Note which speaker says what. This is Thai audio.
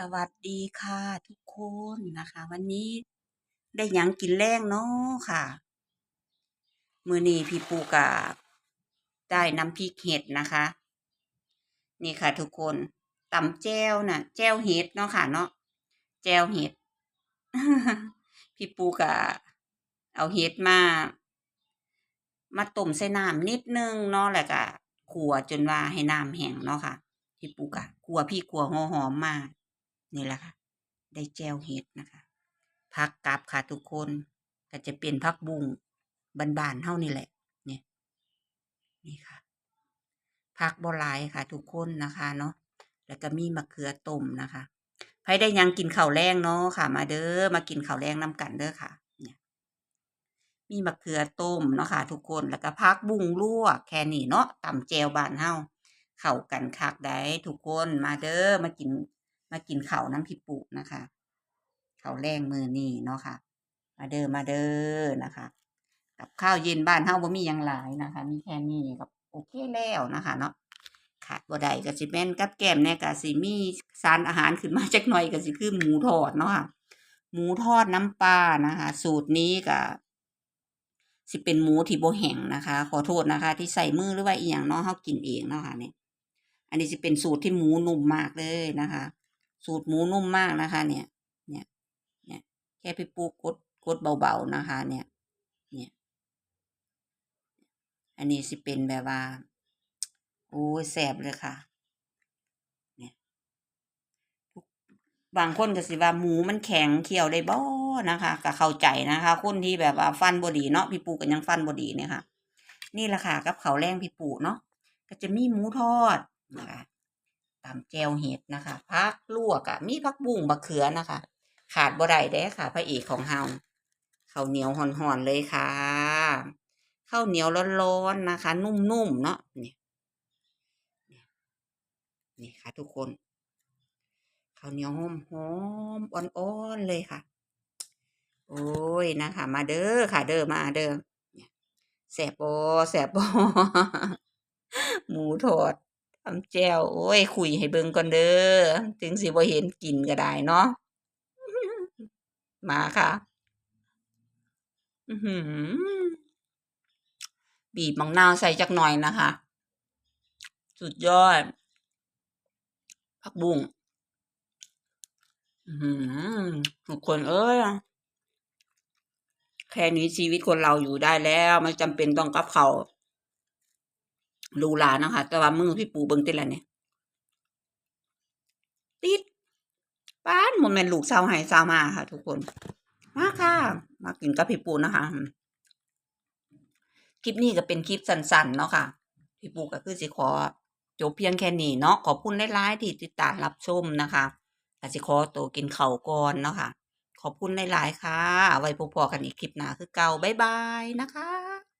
Speaker 1: สวัสดีค่ะทุกคนนะคะ วันนี้ได้ยังกินแรงเนาะค่ะ มือนี้พี่ปูกะได้น้ำพริกเห็ดนะคะ นี่ค่ะทุกคนตำแจ่วน่ะ แจ่วเห็ดเนาะค่ะเนาะแจ่วเห็ด พี่ปูกะเอาเห็ดมา มาต้มใส่น้ำนิดนึงเนาะแล้วก็คั่วจนว่าให้น้ำแห้งเนาะค่ะพี่ปูกะคั่วพริกคั่วหัวหอมมา นี่แหละค่ะ ได้แจวเห็ดนะคะผักกาบค่ะทุกคนก็จะเป็นผักบุ้งบานๆเท่านี่แหละเนี่ยนี่ค่ะผักบ่หลายค่ะ ทุกคนนะคะเนาะแล้วก็มีมะเขือต้มนะคะใครได้ยังกินข้าวแรงเนาะค่ะ มาเด้อมากินข้าวแรงนํกันเด้อค่ะ เนี่ย มีมะเขือต้มเนาะค่ะ ทุกคนแล้วก็ผักบุ้งลวกแค่นี้เนาะตำแจวบานเฮาเข้ากันคักได้ทุกคนมาเด้อมากิน มากินเข้าน้ำพี่ปุนะคะเข้าแรงมือนี้เนาะค่ะ มาเด้อมาเด้อนะคะ กับข้าวเย็นบ้านเฮาบ่มียังหลายนะคะ มีแค่นี้ก็โอเคแล้วนะคะ เนาะขาดบ่ได้ก็สิแม่นกับแก้มเนี่ยก็สิมีสารอาหารขึ้นมาจักหน่อยก็สิคือหมูทอดเนาะค่ะหมูทอดน้ำปลานะคะ สูตรนี้ก็สิเป็นหมูที่โบแห้งนะคะ ขอโทษนะคะ ที่ใส่มือหรือว่าอีหยังเนาะเฮากินเองเนาะค่ะเนี่ยอันนี้จะเป็นสูตรที่หมูนุ่มมากเลยนะคะ สูตรหมูนุ่มมากนะคะ เนี่ย เนี่ย เนี่ย แค่พี่ปูกดกดเบาๆนะคะ เนี่ย เนี่ย อันนี้สิเป็นแบบว่า โอ้ยแสบเลยค่ะ เนี่ย บางคนก็สิว่าหมูมันแข็งเคี่ยวได้บ่นะคะก็เข้าใจนะคะ คนที่แบบว่าฟันบ่ดีเนาะพี่ปูก็ยังฟันบ่ดีเนี่ยค่ะ นี่แหละค่ะกับเขาแรงพี่ปูเนาะก็จะมีหมูทอดนะคะ ตามแจวเห็ดนะคะผักลวกอะมีผักบุ้งบักเขือนะคะ ขาดบ่ได้เด้ค่ะ พระเอกของเฮาข้าวเหนียวห่อนๆเลยค่ะข้าวเหนียวร้อนๆนะคะ นุ่มๆเนาะนี่นี่ค่ะ ทุกคนข้าวเหนียวหอมๆอ่อนๆเลยค่ะ โอ้ยนะคะ มาเด้อค่ะ เด้อมาเด้อแสบบ่แสบบ่หมูทอด ทำแจวโอ้ยคุยให้เบิ่งก่อนเด้อถึงสิบ่เห็นกินก็ได้เนาะมาค่ะบีบมะนาวใส่จักหน่อยนะคะ สุดยอดผักบุ้งหือทุกคนเอ้ยแค่นี้ชีวิตคนเราอยู่ได้แล้ว ไม่จำเป็นต้องกับเขา รูหรานะคะ แต่ว่ามือพี่ปูเบิ่งติละเนี่ยติดป้านโมเมนต์ลูกสาวให้สาวมาค่ะ ทุกคน มาค่ะ มากินกับพี่ปูนะคะ คลิปนี้ก็เป็นคลิปสั้นๆเนาะค่ะ พี่ปูก็คือสิขอจบเพียงแค่นี้เนาะขอบคุณหลายๆที่ติดตามรับชมนะคะก็สิขอตัวกินเข้าก่อนเนาะค่ะ ขอบคุณหลายๆค่ะ ไว้พบกันอีกคลิปหน้าคือเก่าบ๊ายบายนะคะ